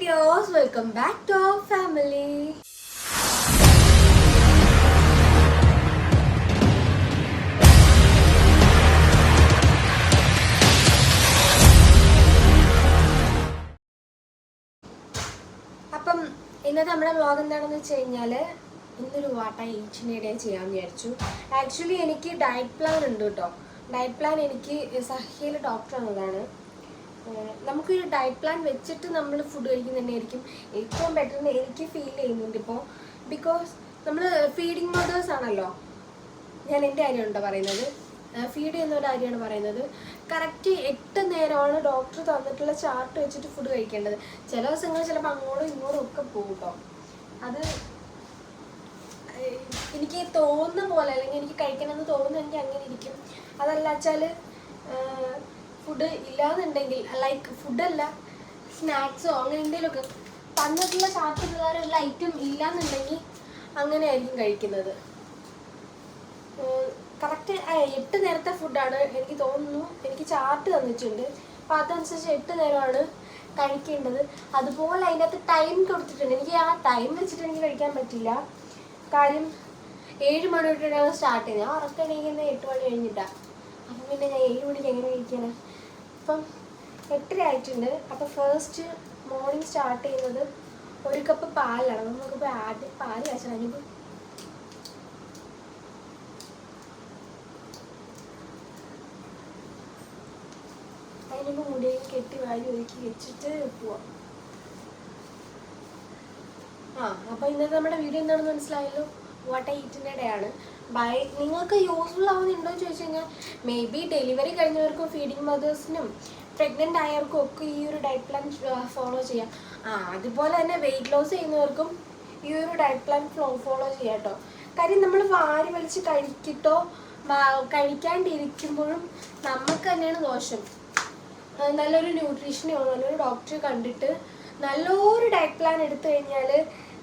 ഡിയോസ് welcome back to our family അപ്പം ഇന്നത്തെ നമ്മുടെ വ്ലോഗ് എന്താണെന്ന് വെച്ച് കഴിഞ്ഞാൽ ഇന്നൊരു വാട്ട ഈച്ചിനിടെ ചെയ്യാൻ വിചാരിച്ചു. ആക്ച്വലി എനിക്ക് ഡയറ്റ് പ്ലാൻ ഉണ്ട് കേട്ടോ. ഡയറ്റ് പ്ലാൻ എനിക്ക് സഹ്യയിലെ ഡോക്ടർ തന്നതാണ് ഏഹ് നമുക്കൊരു ഡയറ്റ് പ്ലാൻ വെച്ചിട്ട് നമ്മൾ ഫുഡ് കഴിക്കുന്നതന്നെയായിരിക്കും ഏറ്റവും ബെറ്റർ എന്ന് എനിക്ക് ഫീൽ ചെയ്യുന്നുണ്ട് ഇപ്പോൾ ബിക്കോസ് നമ്മൾ ഫീഡിങ് മദേഴ്സ് ആണല്ലോ. ഞാൻ എന്റെ കാര്യമുണ്ടോ പറയുന്നത്. ഫീഡ് ചെയ്യുന്നവരുടെ കാര്യമാണ് പറയുന്നത്. കറക്റ്റ് എട്ട് നേരമാണ് ഡോക്ടർ തന്നിട്ടുള്ള ചാർട്ട് വെച്ചിട്ട് ഫുഡ് കഴിക്കേണ്ടത്. ചില ദിവസങ്ങൾ ചിലപ്പോൾ അങ്ങോട്ടും ഇങ്ങോട്ടും ഒക്കെ പോകും കേട്ടോ അത് എനിക്ക് തോന്നുന്ന പോലെ അല്ലെങ്കിൽ എനിക്ക് കഴിക്കണമെന്ന് തോന്നുന്ന എനിക്ക് അങ്ങനെ ഇരിക്കും. അതല്ല വെച്ചാൽ ഫുഡ് ഇല്ലാന്നുണ്ടെങ്കിൽ ലൈക്ക് ഫുഡല്ല സ്നാക്സോ അങ്ങനെ എന്തെങ്കിലുമൊക്കെ തന്നിട്ടുള്ള ചാർട്ട് ഐറ്റം ഇല്ലാന്നുണ്ടെങ്കിൽ അങ്ങനെ ആയിരിക്കും കഴിക്കുന്നത് കറക്റ്റ് എട്ട് നേരത്തെ ഫുഡാണ് എനിക്ക് തോന്നുന്നു. എനിക്ക് ചാർട്ട് തന്നിട്ടുണ്ട്. അപ്പം അതനുസരിച്ച് എട്ട് നേരമാണ് കഴിക്കേണ്ടത്. അതുപോലെ അതിനകത്ത് ടൈം കൊടുത്തിട്ടുണ്ട്. എനിക്ക് ആ ടൈം വെച്ചിട്ട് എനിക്ക് കഴിക്കാൻ പറ്റില്ല. കാര്യം ഏഴ് മണി തൊട്ടിട്ടാണ് സ്റ്റാർട്ട് ചെയ്യുന്നത്. ആ ഉറക്കം എണീക്കുന്നത് എട്ട് മണി കഴിഞ്ഞിട്ടാണ് അപ്പം പിന്നെ ഞാൻ ഏഴ് മണിക്ക് എങ്ങനെ കഴിക്കാനാണ് അപ്പം എട്ടര ആയിട്ടുണ്ട്. അപ്പം ഫസ്റ്റ് മോർണിംഗ് സ്റ്റാർട്ട് ചെയ്യുന്നത് ഒരു കപ്പ് പാലാണ്. നമുക്കിപ്പോൾ ആദ്യം പാൽ കാച്ചാൽ അതിനുള്ള മുടിയും കെട്ടി വാരി ഒരുക്കി വെച്ചിട്ട് പോവാം. ആ അപ്പൊ ഇന്നത്തെ നമ്മുടെ വീഡിയോ എന്താണെന്ന് മനസ്സിലായല്ലോ? വാട്ട് ഈറ്റിന്റെ ഡേ ബൈ നിങ്ങൾക്ക് യൂസ്ഫുൾ ആവുന്നുണ്ടോ എന്ന് ചോദിച്ചു കഴിഞ്ഞാൽ മേ ബി ഡെലിവറി കഴിഞ്ഞവർക്കും ഫീഡിങ് മദേഴ്സിനും പ്രഗ്നന്റ് ആയവർക്കും ഒക്കെ ഈ ഒരു ഡയറ്റ് പ്ലാൻ ഫോളോ ചെയ്യാം. ആ അതുപോലെ തന്നെ വെയിറ്റ് ലോസ് ചെയ്യുന്നവർക്കും ഈ ഒരു ഡയറ്റ് പ്ലാൻ ഫോളോ ചെയ്യാം കേട്ടോ. കാര്യം നമ്മൾ വാരി വലിച്ച് കഴിക്കിട്ടോ കഴിക്കാണ്ടിരിക്കുമ്പോഴും നമുക്ക് തന്നെയാണ് ദോഷം. നല്ലൊരു ന്യൂട്രീഷനെയോ നല്ലൊരു ഡോക്ടറെ കണ്ടിട്ട് നല്ലൊരു ഡയറ്റ് പ്ലാൻ എടുത്തു കഴിഞ്ഞാൽ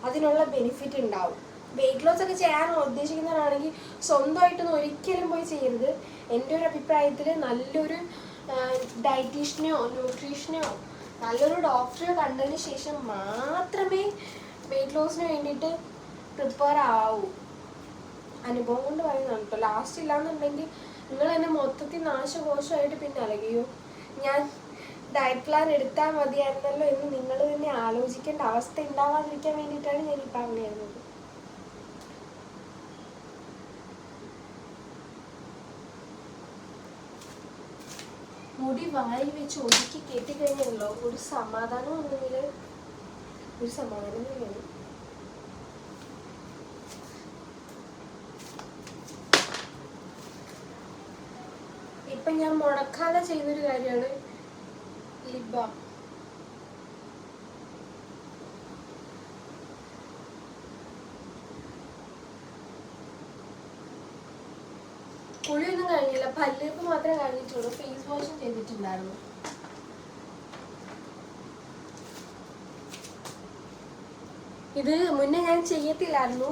അതിനുള്ള ബെനിഫിറ്റ് ഉണ്ടാവും. വെയിറ്റ് ലോസ് ഒക്കെ ചെയ്യാൻ ഉദ്ദേശിക്കുന്നവരാണെങ്കിൽ സ്വന്തമായിട്ടൊന്നും ഒരിക്കലും പോയി ചെയ്യരുത്. എന്റെ ഒരു അഭിപ്രായത്തിൽ നല്ലൊരു ഡയറ്റീഷ്യനെയോ ന്യൂട്രീഷനെയോ നല്ലൊരു ഡോക്ടറെ കണ്ടതിന് ശേഷം മാത്രമേ വെയിറ്റ് ലോസിന് വേണ്ടിയിട്ട് പ്രിപ്പയർ ആവൂ. അനുഭവം കൊണ്ട് പറയുന്നതാണ് കേട്ടോ. ലാസ്റ്റ് ഇല്ലാന്നുണ്ടെങ്കിൽ നിങ്ങൾ എന്നെ മൊത്തത്തിൽ നാശകോശമായിട്ട് പിന്നെ അലകിയോ ഞാൻ ഡയറ്റ് പ്ലാൻ എടുത്താൽ മതിയായിരുന്നല്ലോ എന്ന് നിങ്ങൾ തന്നെ ആലോചിക്കേണ്ട അവസ്ഥ ഉണ്ടാവാതിരിക്കാൻ വേണ്ടിയിട്ടാണ് ഞാൻ ഈ പറഞ്ഞു മുടി വായി വെച്ച് ഒതുക്കി കെട്ടിക്കഴിഞ്ഞല്ലോ ഒരു സമാധാനം ഉണ്ടെങ്കിൽ ഒരു സമാധാനം വേണം ഇപ്പൊ ഞാൻ മുടക്കാതെ ചെയ്യുന്നൊരു കാര്യമാണ് ലിപ് കുളിയൊന്നും കഴിഞ്ഞില്ല. പല്ലിപ്പ് മാത്രമേ കഴിഞ്ഞിട്ടുള്ളൂ. ഫേസ് വാഷും ചെയ്തിട്ടുണ്ടായിരുന്നു. ഇത് മുന്നേ ഞാൻ ചെയ്യത്തില്ലായിരുന്നു.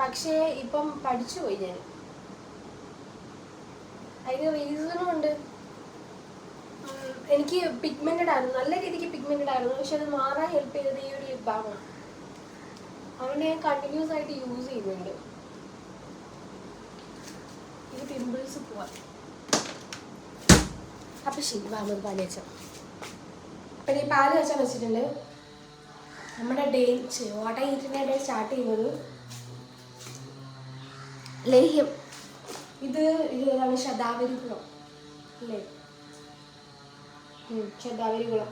പക്ഷേ ഇപ്പം പഠിച്ചു പോയി ഞാൻ. അതിന് റീസണും ഉണ്ട്. എനിക്ക് പിഗ്മെന്റഡ് ആയിരുന്നു. നല്ല രീതിക്ക് പിഗ്മെന്റഡ് ആയിരുന്നു. പക്ഷെ അത് മാറാൻ ഹെൽപ്പ് ചെയ്തത് ഈ ഒരു ലിപ് ബാമാണ് അതുകൊണ്ട് ഞാൻ കണ്ടിന്യൂസ് ആയിട്ട് യൂസ് ചെയ്യുന്നുണ്ട്. അപ്പൊ ഈ പാൽ വെച്ചാൽ വെച്ചിട്ടുണ്ട്. നമ്മുടെ ഡേ ഇടയിൽ സ്റ്റാർട്ട് ചെയ്യുന്നത് ലേഹ്യം. ഇത് ഇത് ഏതാണ്? ശതാവരി കുളം അല്ലേ? ശതാവരി കുളം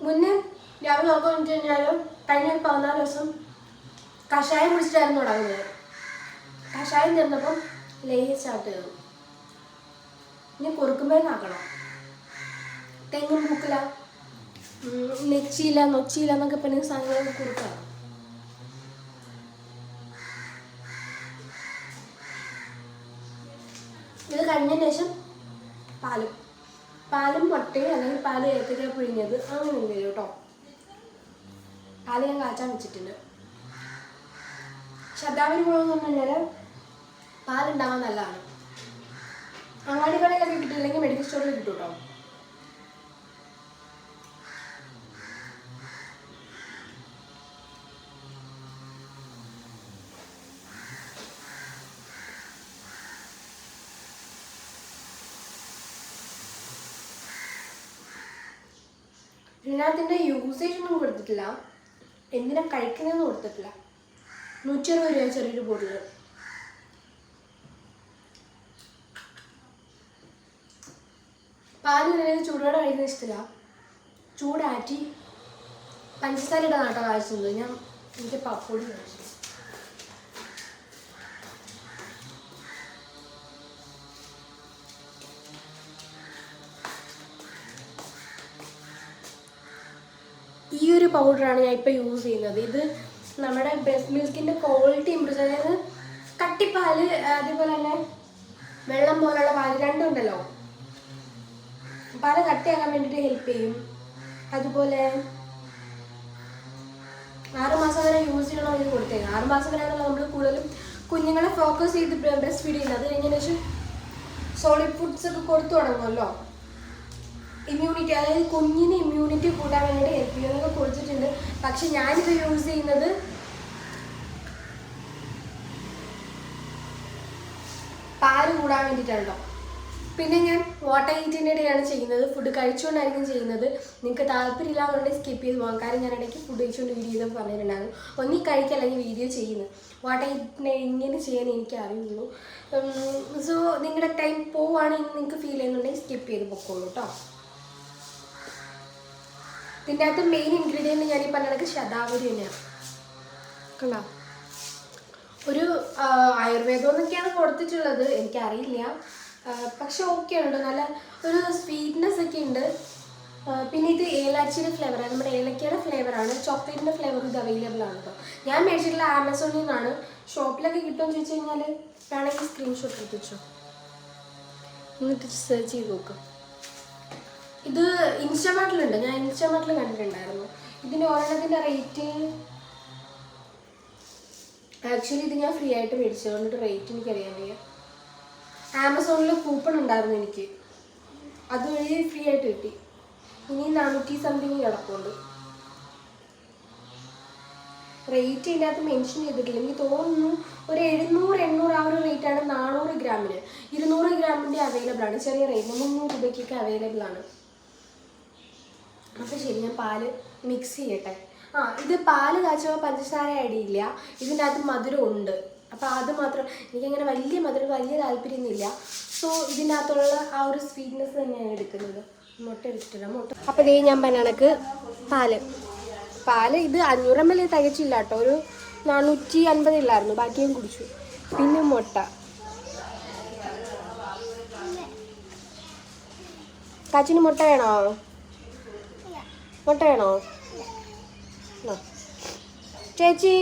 മുന്നേ രാവിലെ നോക്കാൻ കഴിഞ്ഞാൽ കഴിഞ്ഞ പതിനാല് ദിവസം കഷായം കുടിച്ചിട്ടായിരുന്നു തുടങ്ങുന്നത്. കഷായം തീർന്നപ്പം ലേഹ്യം സ്റ്റാർട്ട് ചെയ്തു ഇനി കുറുക്കുമ്പേന്നാക്കണം തെങ്ങും പൂക്കില നെച്ചിയില നൊച്ചിയില എന്നൊക്കെ പറഞ്ഞ സാധനങ്ങളൊക്കെ കുറുക്കാം ഇത് കഴിഞ്ഞതിന് ശേഷം പാലും. പാലും മുട്ടയും അല്ലെങ്കിൽ പാൽ ഏത്തക്ക പിഴിഞ്ഞത് അങ്ങനെ എന്തെങ്കിലും കേട്ടോ. പാൽ ഞാൻ കാച്ചാൻ വെച്ചിട്ടുണ്ട്. ശതാവരി കുളം എന്ന് പറഞ്ഞു പാലുണ്ടാവാൻ നല്ലതാണ്. അങ്ങാടികളിലൊക്കെ കിട്ടിയില്ലെങ്കിൽ മെഡിക്കൽ സ്റ്റോറിൽ കിട്ടും കേട്ടോ ഇതിനകത്തിന്റെ യൂസേജ് ഒന്നും കൊടുത്തിട്ടില്ല. എന്തിനാ കഴിക്കുന്നതെന്ന് കൊടുത്തിട്ടില്ല. നൂറ്റി അറുപത് രൂപ ചെറിയൊരു ബോട്ടിൽ പാൽ നിലയിൽ ചൂടോടെ കഴിക്കുന്ന ഇഷ്ടമില്ല ചൂടാറ്റി പഞ്ചസാര ഇടാൻ കേട്ടോ കാഴ്ച ഞാൻ എനിക്ക് പപ്പോടി കഴിച്ചു ഈ ഒരു പൗഡറാണ് ഞാൻ ഇപ്പോൾ യൂസ് ചെയ്യുന്നത്. ഇത് നമ്മുടെ ബ്രസ്റ്റ് മിൽക്കിന്റെ ക്വാളിറ്റി ഇമ്പ്രൂവ് അതായത് കട്ടിപ്പാൽ അതേപോലെ തന്നെ വെള്ളം പോലുള്ള പാൽ രണ്ടും ഉണ്ടല്ലോ. പാൽ കട്ടിയാക്കാൻ വേണ്ടിയിട്ട് ഹെൽപ്പ് ചെയ്യും. അതുപോലെ ആറുമാസം വരെ യൂസ് ചെയ്യണോ ഇത് കൊടുത്തേക്കാം. ആറുമാസം വരെയാണല്ലോ നമ്മൾ കൂടുതലും കുഞ്ഞുങ്ങളെ ഫോക്കസ് ചെയ്ത് ബ്രസ്റ്റ് ഫീഡ് ചെയ്യുന്നത്. അത് കഴിഞ്ഞതിന് ശേഷം സോളിഡ് ഫുഡ്സ് ഒക്കെ കൊടുത്തു തുടങ്ങുമല്ലോ. ഇമ്മ്യൂണിറ്റി അതായത് കുഞ്ഞിന് ഇമ്മ്യൂണിറ്റി കൂട്ടാൻ വേണ്ടിയിട്ട് ഹെൽപ്പ് ചെയ്യുന്നതൊക്കെ കൊടുത്തിട്ടുണ്ട്. പക്ഷെ ഞാനിത് യൂസ് ചെയ്യുന്നത് പാൽ കൂടാൻ വേണ്ടിയിട്ടാണല്ലോ. പിന്നെ ഞാൻ വാട്ടർ ഈറ്റിന്റെയാണ് ചെയ്യുന്നത്. ഫുഡ് കഴിച്ചുകൊണ്ടായിരിക്കും ചെയ്യുന്നത്. നിങ്ങൾക്ക് താല്പര്യമില്ലാന്നുണ്ടെങ്കിൽ സ്കിപ്പ് ചെയ്ത് പോകാം. കാരണം ഞാൻ ഇടയ്ക്ക് ഫുഡ് കഴിച്ചുകൊണ്ട് വീഡിയോ ചെയ്തപ്പോൾ പറഞ്ഞിട്ടുണ്ടായിരുന്നു. ഒന്നി കഴിക്കുക അല്ലെങ്കിൽ വീഡിയോ ചെയ്യുന്നത് വാട്ടർ ഈറ്റിനെ എങ്ങനെ ചെയ്യാൻ എനിക്ക് അറിയുള്ളൂ. സോ നിങ്ങളുടെ ടൈം പോവുകയാണെങ്കിൽ നിങ്ങൾക്ക് ഫീൽ ചെയ്യുന്നുണ്ടെങ്കിൽ സ്കിപ്പ് ചെയ്ത് പൊക്കോളൂ കേട്ടോ ഇതിന്റെ അകത്ത് മെയിൻ ഇൻഗ്രീഡിയന്റ് ഞാൻ ഈ പറഞ്ഞ ശതാവരി തന്നെയാണ് കണ്ടോ? ഒരു ആയുർവേദം എന്നൊക്കെയാണ് കൊടുത്തിട്ടുള്ളത്. എനിക്കറിയില്ല. പക്ഷെ ഓക്കെ ഉണ്ട് നല്ല ഒരു സ്വീറ്റ്നെസ് ഒക്കെ ഉണ്ട്. പിന്നെ ഇത് ഏലാച്ചിയുടെ ഫ്ലേവറാണ് നമ്മുടെ ഏലക്കയുടെ ഫ്ലേവറാണ് ചോക്ലേറ്റിന്റെ ഫ്ലേവർ ഇത് അവൈലബിൾ ആണ് കേട്ടോ ഞാൻ മേടിച്ചിട്ടുള്ള ആമസോണിൽ നിന്നാണ്. ഷോപ്പിലൊക്കെ കിട്ടുമെന്ന് ചോദിച്ചു കഴിഞ്ഞാൽ വേണമെങ്കിൽ സ്ക്രീൻഷോട്ട് എടുത്തു എന്നിട്ട് സെർച്ച് ചെയ്ത് നോക്കും. ഇത് ഇൻസ്റ്റാമാർട്ടിലുണ്ട്. ഞാൻ ഇൻസ്റ്റാമാർട്ടിൽ കണ്ടിട്ടുണ്ടായിരുന്നു. ഇതിന്റെ ഒരെണ്ണത്തിന്റെ റേറ്റ് ആക്ച്വലി ഇത് ഞാൻ ഫ്രീ ആയിട്ട് മേടിച്ചതുകൊണ്ട് റേറ്റ് എനിക്കറിയാൻ വയ്യ. ആമസോണിൽ കൂപ്പൺ ഉണ്ടായിരുന്നു എനിക്ക്. അതുവഴി ഫ്രീ ആയിട്ട് കിട്ടി. ഇനി നാനൂറ്റി സംതിങ് കിടപ്പുണ്ട്. റേറ്റ് ഇതിനകത്ത് മെൻഷൻ ചെയ്തിട്ടില്ല. എനിക്ക് തോന്നുന്നു ഒരു എഴുന്നൂറ് എണ്ണൂറ് ആ ഒരു റേറ്റാണ് നാനൂറ് ഗ്രാമിന് ഇരുന്നൂറ് ഗ്രാമിന്റെ അവൈലബിൾ ആണ്. ചെറിയ റേറ്റ് മുന്നൂറ് രൂപയ്ക്കൊക്കെ അവൈലബിൾ ആണ്. അപ്പോൾ ശരി ഞാൻ പാൽ മിക്സ് ചെയ്യട്ടെ. ആ ഇത് പാൽ കാച്ചുമ്പോൾ പഞ്ചസാര അടിയില്ല ഇതിന്റെ അകത്ത് മധുരം ഉണ്ട്. അപ്പോൾ അത് മാത്രം എനിക്കങ്ങനെ വലിയ മധുരം വലിയ താല്പര്യമൊന്നുമില്ല. സോ ഇതിന്റെ അകത്തുള്ള ആ ഒരു സ്വീറ്റ്നെസ് തന്നെയാണ് എടുക്കുന്നത്. മുട്ട എടുത്തിട്ടില്ല മുട്ട. അപ്പോൾ ഇതേ ഞാൻ പറഞ്ഞ കണക്ക് പാൽ. പാൽ ഇത് അഞ്ഞൂറ് എം എൽ തികച്ചില്ല കേട്ടോ. ഒരു നാനൂറ്റി അൻപത് ഇല്ലായിരുന്നു. ബാക്കി ഞാൻ കുടിച്ചു. പിന്നെ മുട്ട. കാച്ചിന് മുട്ട വേണോ? മുട്ട വേണോ ആ. ചേച്ചി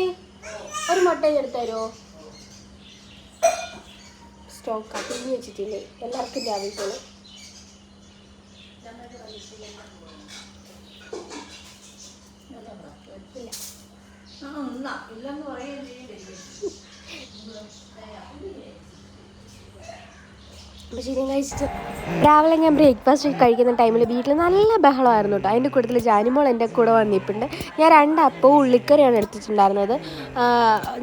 ഒരു മുട്ട എടുത്തരോ സ്റ്റോക്ക് പിരിഞ്ഞ് വെച്ചിട്ടില്ലേ? എല്ലാവർക്കും രാവിലെ ഇല്ലെന്ന് ശരി കഴിച്ചിട്ട് രാവിലെ ഞാൻ ബ്രേക്ക്ഫാസ്റ്റ് കഴിക്കുന്ന ടൈമിൽ വീട്ടിൽ നല്ല ബഹളമായിരുന്നു കേട്ടോ. അതിന്റെ കൂട്ടത്തിൽ ജാനിമോൾ എന്റെ കൂടെ വന്നിട്ടുണ്ട്. ഞാൻ രണ്ട് അപ്പവും ഉള്ളിക്കറിയാണ് എടുത്തിട്ടുണ്ടായിരുന്നത്.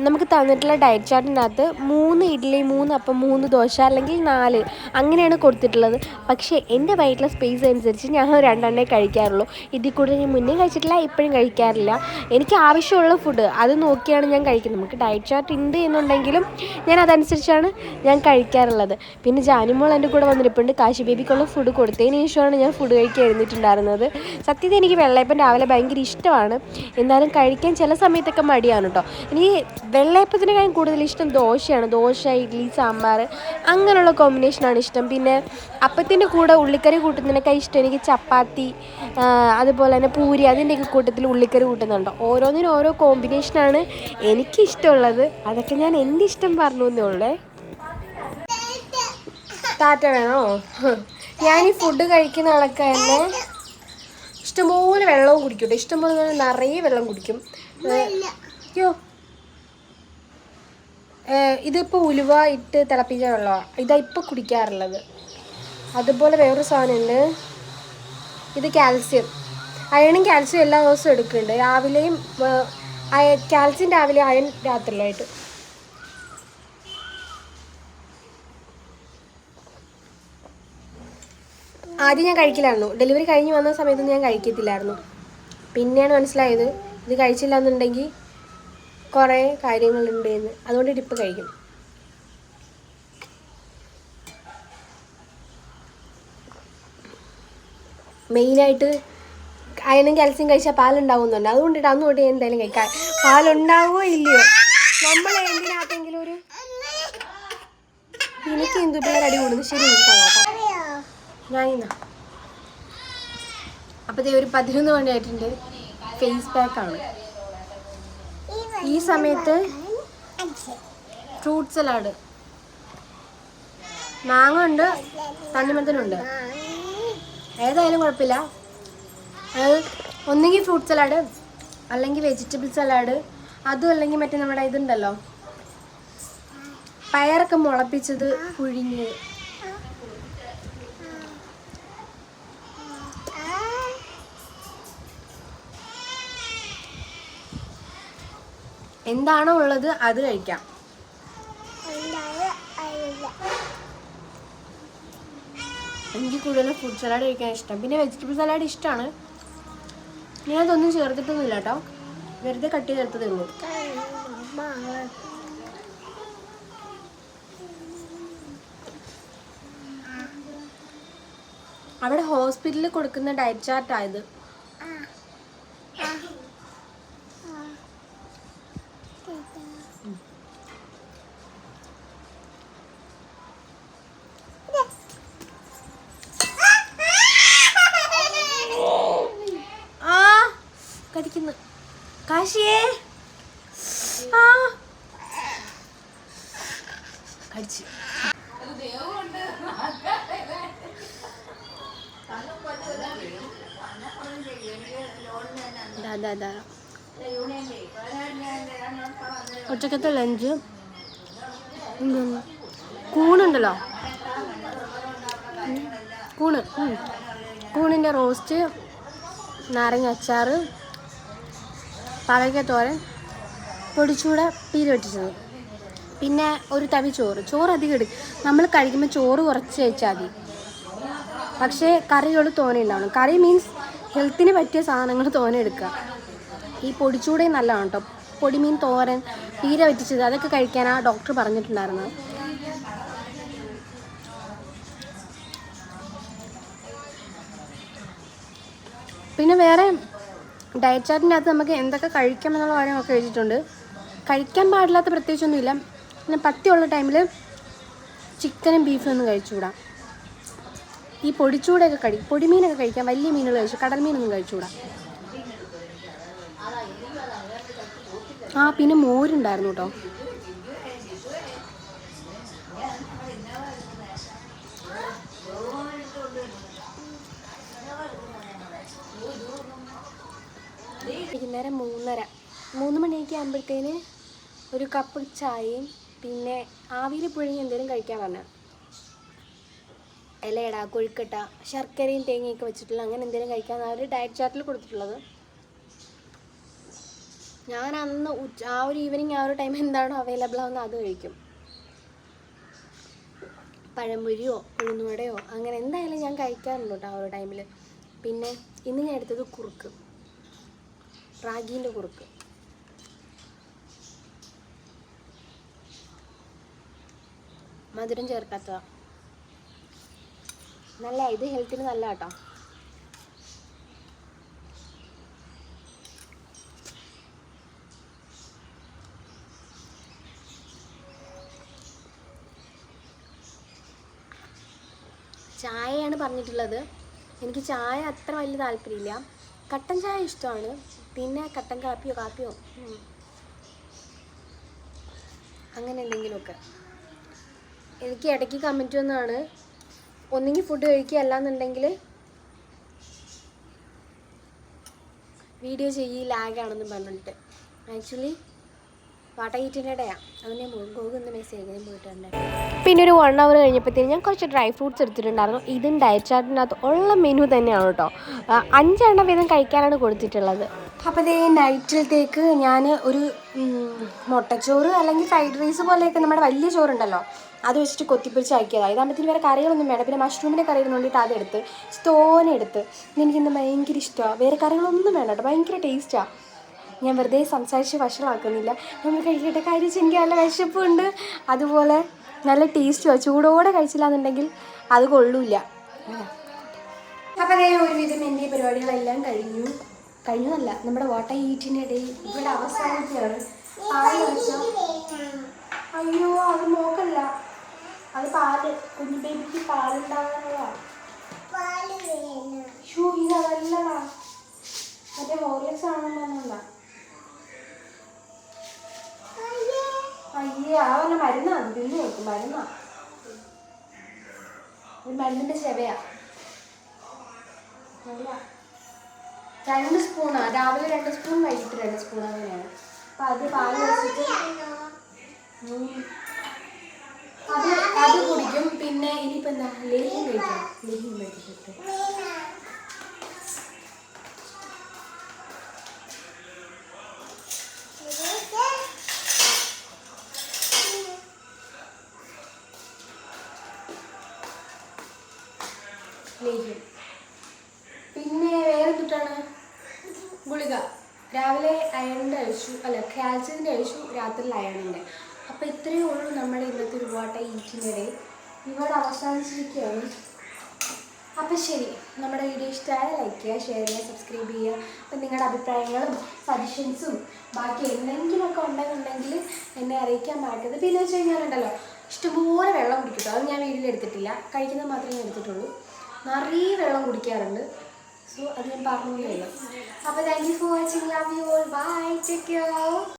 നമുക്ക് തന്നിട്ടുള്ള ഡയറ്റ് ചാർട്ടിനകത്ത് മൂന്ന് ഇഡ്ഡലി മൂന്ന് അപ്പം മൂന്ന് ദോശ അല്ലെങ്കിൽ നാല് അങ്ങനെയാണ് കൊടുത്തിട്ടുള്ളത്. പക്ഷേ എന്റെ വയറ്റിലെ സ്പേസ് അനുസരിച്ച് ഞാൻ രണ്ടെണ്ണേ കഴിക്കാറുള്ളൂ. ഇതിൽ കൂടുതൽ ഞാൻ മുന്നേ കഴിച്ചിട്ടില്ല ഇപ്പോഴും കഴിക്കാറില്ല. എനിക്ക് ആവശ്യമുള്ള ഫുഡ് അത് നോക്കിയാണ് ഞാൻ കഴിക്കുന്നത്. നമുക്ക് ഡയറ്റ് ചാർട്ട് ഉണ്ട് എന്നുണ്ടെങ്കിലും ഞാൻ അതനുസരിച്ചാണ് ഞാൻ കഴിക്കാറുള്ളത്. പിന്നെ ജാനിമോൾ എന്റെ കൂടെ വന്നിരിപ്പുണ്ട്. കാശി ബേബിക്കുള്ള ഫുഡ് കൊടുത്തതിന് ശേഷമാണ് ഞാൻ ഫുഡ് കഴിക്കാൻ എഴുന്നിട്ടുണ്ടായിരുന്നത് സത്യത്തിൽ എനിക്ക് വെള്ളയപ്പം രാവിലെ ഭയങ്കര ഇഷ്ടമാണ്. എന്നാലും കഴിക്കാൻ ചില സമയത്തൊക്കെ മടിയാണ് കേട്ടോ എനിക്ക് വെള്ളയപ്പത്തിനേക്കാളും കൂടുതൽ ഇഷ്ടം ദോശയാണ്. ദോശ ഇഡ്ഡലി സാമ്പാർ അങ്ങനെയുള്ള കോമ്പിനേഷനാണ് ഇഷ്ടം. പിന്നെ അപ്പത്തിന്റെ കൂടെ ഉള്ളിക്കറി കൂട്ടുന്നതിനൊക്കെ ഇഷ്ടം എനിക്ക് ചപ്പാത്തി അതുപോലെ തന്നെ പൂരി അതിന്റെയൊക്കെ കൂട്ടത്തിൽ ഉള്ളിക്കറി കൂട്ടുന്നുണ്ടോ. ഓരോന്നിനും ഓരോ കോമ്പിനേഷനാണ് എനിക്കിഷ്ടമുള്ളത്. അതൊക്കെ ഞാൻ എന്റെ ഇഷ്ടം പറഞ്ഞു എന്നേ ഉള്ളേ. ടാറ്റ വേണോ ഞാൻ ഈ ഫുഡ് കഴിക്കുന്ന ആളൊക്കെ തന്നെ ഇഷ്ടംപോലെ വെള്ളവും കുടിക്കും കേട്ടോ ഇഷ്ടംപോലെ നിറയെ വെള്ളം കുടിക്കും. അയ്യോ. ഇതിപ്പോൾ ഉലുവ ഇട്ട് തിളപ്പിച്ച വെള്ളമാണ് ഇതാ ഇപ്പോൾ കുടിക്കാറുള്ളത്. അതുപോലെ വേറൊരു സാധനമുണ്ട്. ഇത് കാൽസ്യം. അയണും കാൽസ്യം എല്ലാ ദിവസവും എടുക്കുന്നുണ്ട്. രാവിലെയും കാൽസ്യം രാവിലെ അയൺ രാത്രിയിലായിട്ട്. ആദ്യം ഞാൻ കഴിക്കില്ലായിരുന്നു. ഡെലിവറി കഴിഞ്ഞ് വന്ന സമയത്ത് ഞാൻ കഴിക്കത്തില്ലായിരുന്നു. പിന്നെയാണ് മനസ്സിലായത് ഇത് കഴിച്ചില്ല എന്നുണ്ടെങ്കിൽ കുറേ കാര്യങ്ങളുണ്ട് എന്ന് അതുകൊണ്ട് ഡിപ്പ് കഴിക്കും. മെയിനായിട്ട് അയണും കാൽസ്യം കഴിച്ചാൽ പാലുണ്ടാവുന്നുണ്ട്. അതുകൊണ്ടിട്ട് അന്ന് തൊട്ട് എന്തായാലും കഴിക്കാം പാലുണ്ടാവുമോ ഇല്ലയോ? നമ്മൾ എന്തിനകത്തെങ്കിലും ഒരു എനിക്ക് പിള്ളേർ അടി കൂടുന്നു ശരി കേട്ടോ ഞാൻ അപ്പോൾ ഒരു പതിനൊന്ന് മണിയായിട്ടുണ്ട്. ഫേസ് പാക്കാണ് ഈ സമയത്ത് ഫ്രൂട്ട് സലാഡ് മാങ്ങ ഉണ്ട് തണ്ണിമത്തനുണ്ട് ഏതായാലും കുഴപ്പമില്ല. അത് ഒന്നുകിൽ ഫ്രൂട്ട് സലാഡ് അല്ലെങ്കിൽ വെജിറ്റബിൾ സലാഡ് അതും അല്ലെങ്കിൽ മറ്റേ നമ്മുടെ ഇതുണ്ടല്ലോ. പയറൊക്കെ മുളപ്പിച്ചത് പുഴിഞ്ഞ് എന്താണോ ഉള്ളത് അത് കഴിക്കാം. എനിക്ക് കൂടുതലും ഫ്രൂട്ട് സലാഡ് കഴിക്കാൻ ഇഷ്ടം. പിന്നെ വെജിറ്റബിൾ സലാഡ് ഇഷ്ടമാണ് ഞാൻ അതൊന്നും ചേർത്തിട്ടൊന്നുമില്ല കേട്ടോ വെറുതെ കട്ട് ചേർത്തതേ ഉള്ളൂ. അവിടെ ഹോസ്പിറ്റലിൽ കൊടുക്കുന്ന ഡയറ്റ് ചാർട്ടായത് ആ കടിക്കുന്നു കാശിയേ ആ കടിച്ചു ഉച്ചക്കത്തെ ലഞ്ച്. കൂണുണ്ടല്ലോ. കൂണ്. കൂണിന്റെ റോസ്റ്റ് നാരങ്ങ അച്ചാർ പാവയ്ക്ക തോരൻ പൊടിച്ചൂട പീര് വെട്ടിച്ചത് പിന്നെ ഒരു തവി ചോറ്. ചോറ് അധികം എടുക്കും നമ്മൾ കഴിക്കുമ്പോൾ ചോറ് കുറച്ച് കഴിച്ചാൽ മതി. പക്ഷേ കറികൾ തോനെ ഉണ്ടാവണം. കറി മീൻസ് ഹെൽത്തിന് പറ്റിയ സാധനങ്ങൾ തോനെ എടുക്കുക. ഈ പൊടിച്ചൂടയും നല്ലതാണ് കേട്ടോ പൊടിമീൻ തോരൻ തീര വെറ്റിച്ചത് അതൊക്കെ കഴിക്കാനാണ് ഡോക്ടർ പറഞ്ഞിട്ടുണ്ടായിരുന്നത് പിന്നെ വേറെ ഡയറ്റ് ചാർട്ടിന്റെ അകത്ത് നമുക്ക് എന്തൊക്കെ കഴിക്കാം എന്നുള്ള കാര്യങ്ങളൊക്കെ എഴുതിയിട്ടുണ്ട്. കഴിക്കാൻ പാടില്ലാത്ത പ്രത്യേകിച്ചൊന്നുമില്ല. പിന്നെ പത്തിയുള്ള ടൈമിൽ ചിക്കനും ബീഫും ഒന്നും കഴിച്ചുകൂടാ. ഈ പൊടിച്ചൂടൊക്കെ കഴി പൊടിമീനൊക്കെ കഴിക്കാം വലിയ മീനുകൾ കഴിച്ചു കടൽ മീനൊന്നും കഴിച്ചുകൂടാ. ആ പിന്നെ മോരുണ്ടായിരുന്നു കേട്ടോ വൈകുന്നേരം മൂന്നര. മൂന്ന് മണിയൊക്കെ ആകുമ്പോഴത്തേന് ഒരു കപ്പ് ചായയും പിന്നെ ആവിയിൽ പുഴുങ്ങി എന്തെങ്കിലും കഴിക്കാൻ പറഞ്ഞു ഇലയട കൊഴുക്കട്ട ശർക്കരയും തേങ്ങയൊക്കെ വെച്ചിട്ടുള്ള അങ്ങനെ എന്തെങ്കിലും ആ ഒരു ഡയറ്റ് ചാർട്ടിൽ കൊടുത്തിട്ടുള്ളത്. ഞാൻ അന്ന് ഉച്ച ആ ഒരു ഈവനിങ് ആ ഒരു ടൈം എന്താണോ അവൈലബിൾ ആവുന്നത് അത് കഴിക്കും. പഴംപൊരിയോ ഉഴുന്നുവടയോ അങ്ങനെ എന്തായാലും ഞാൻ കഴിക്കാറുണ്ട് കേട്ടോ ആ ഒരു ടൈമിൽ പിന്നെ ഇന്ന് ഞാൻ എടുത്തത് കുറുക്ക്. റാഗീന്റെ കുറുക്ക്. മധുരം ചേർക്കാത്തതാ. നല്ല ഇത് ഹെൽത്തിന് നല്ല കേട്ടോ ചായയാണ് പറഞ്ഞിട്ടുള്ളത്. എനിക്ക് ചായ അത്ര വലിയ താല്പര്യമില്ല. കട്ടൻ ചായ ഇഷ്ടമാണ്. പിന്നെ കട്ടൻ കാപ്പിയോ കാപ്പിയോ. അങ്ങനെ എന്തെങ്കിലുമൊക്കെ. എനിക്ക് ഇടയ്ക്ക് കമന്റ് വന്നതാണ്. ഒന്നെങ്കിൽ ഫുഡ് കഴിക്കുക അല്ലാന്നുണ്ടെങ്കിൽ വീഡിയോ ചെയ്യ് ലാഗാണെന്ന് പറഞ്ഞിട്ട്. ആക്ച്വലി മെസ്സേജ് പിന്നെ ഒരു വൺ അവർ കഴിഞ്ഞപ്പോഴത്തേനും ഞാൻ കുറച്ച് ഡ്രൈ ഫ്രൂട്ട്സ് എടുത്തിട്ടുണ്ടായിരുന്നു. ഇതും ഡയറ്റ് ചാർട്ടിനകത്ത് ഉള്ള മെനു തന്നെയാണ് കേട്ടോ. അഞ്ചെണ്ണം വീതം കഴിക്കാനാണ് കൊടുത്തിട്ടുള്ളത്. അപ്പോൾ ഇതേ നൈറ്റിലത്തേക്ക് ഞാൻ ഒരു മുട്ടച്ചോറ് അല്ലെങ്കിൽ ഫ്രൈഡ് റൈസ് പോലെയൊക്കെ നമ്മുടെ വലിയ ചോറുണ്ടല്ലോ. അത് വെച്ചിട്ട് കൊത്തിപ്പിടിച്ച് അയക്കിയതാണ് ഇതാകുമ്പോഴത്തേന് വേറെ കറികളൊന്നും വേണം പിന്നെ മഷ്റൂമിന്റെ കറി വേണ്ടിയിട്ട് അതെടുത്ത് എടുത്ത് എനിക്കിന്ന് ഭയങ്കര ഇഷ്ടമാണ് വേറെ കറികളൊന്നും വേണ്ട കേട്ടോ. ഭയങ്കര ടേസ്റ്റാണ് ഞാൻ വെറുതെ സംസാരിച്ച് വഷളാക്കുന്നില്ല. നമ്മൾ കഴിക്കട്ടെ കഴിച്ച് എനിക്ക് നല്ല വിശപ്പുണ്ട്. അതുപോലെ നല്ല ടേസ്റ്റുമാണ് ചൂടോടെ കഴിച്ചില്ല എന്നുണ്ടെങ്കിൽ അത് കൊള്ളൂല അപ്പം അതേ ഒരുവിധം എന്റെ പരിപാടികളെല്ലാം കഴിഞ്ഞു. കഴിഞ്ഞതല്ല നമ്മുടെ വാട്ടർ ഈറ്റിന്റെ ഇടയിൽ ഇവിടെ അവസാനിക്കുകയാണ്? അയ്യോ അത് നോക്കല്ല അത് പാൽ കുഞ്ഞു ബേബിക്ക് പാലുണ്ടാകാനുള്ളതാണ് മറ്റേ ഹോർലിക്സ് ആണെന്നല്ല അയ്യേ ആ വല്ല മരുന്നാ അത് നോക്കും മരുന്നാ. ഒരു മരുന്നിന്റെ ചെവയാ. രണ്ട് സ്പൂണാണ് രാവിലെ രണ്ട് സ്പൂൺ വൈകിട്ട് രണ്ട് സ്പൂൺ അങ്ങനെയാണ്. അപ്പൊ അത് പാൽ വെച്ചിട്ട്. അത് അത് കുടിക്കും. പിന്നെ ഇനിയിപ്പോ എന്താ? ലേഹ്യം കഴിക്കാം ലേഹ്യം കഴിച്ചിട്ട്. അയണിന്റെ കഴിച്ചു അല്ല കാൽസ്യത്തിന്റെ കഴിച്ചു രാത്രിയിൽ അയണിന്റെ. അപ്പോൾ ഇത്രയേ ഉള്ളൂ നമ്മുടെ ഇന്നത്തെ ഒരു വാട്ട ഈറ്റിനിടെ ഇവിടെ അവസാനിച്ചിരിക്കുകയാണ്. അപ്പോൾ ശരി നമ്മുടെ വീഡിയോ ഇഷ്ടമായ ലൈക്ക് ചെയ്യുക ഷെയർ ചെയ്യുക സബ്സ്ക്രൈബ് ചെയ്യുക. അപ്പം നിങ്ങളുടെ അഭിപ്രായങ്ങളും സജഷൻസും ബാക്കി എന്തെങ്കിലുമൊക്കെ ഉണ്ടെന്നുണ്ടെങ്കിൽ എന്നെ അറിയിക്കാൻ മറക്കരുത്. പിന്നെ വെച്ച് കഴിഞ്ഞാലുണ്ടല്ലോ ഇഷ്ടംപോലെ വെള്ളം കുടിക്കും. അത് ഞാൻ വീട്ടിൽ എടുത്തിട്ടില്ല. കഴിക്കുന്നത് മാത്രമേ ഞാൻ എടുത്തിട്ടുള്ളൂ. നിറയെ വെള്ളം കുടിക്കാറുണ്ട്. സോ അത് ഞാൻ പറഞ്ഞില്ലല്ലോ അപ്പോൾ thank you for watching love you all bye take care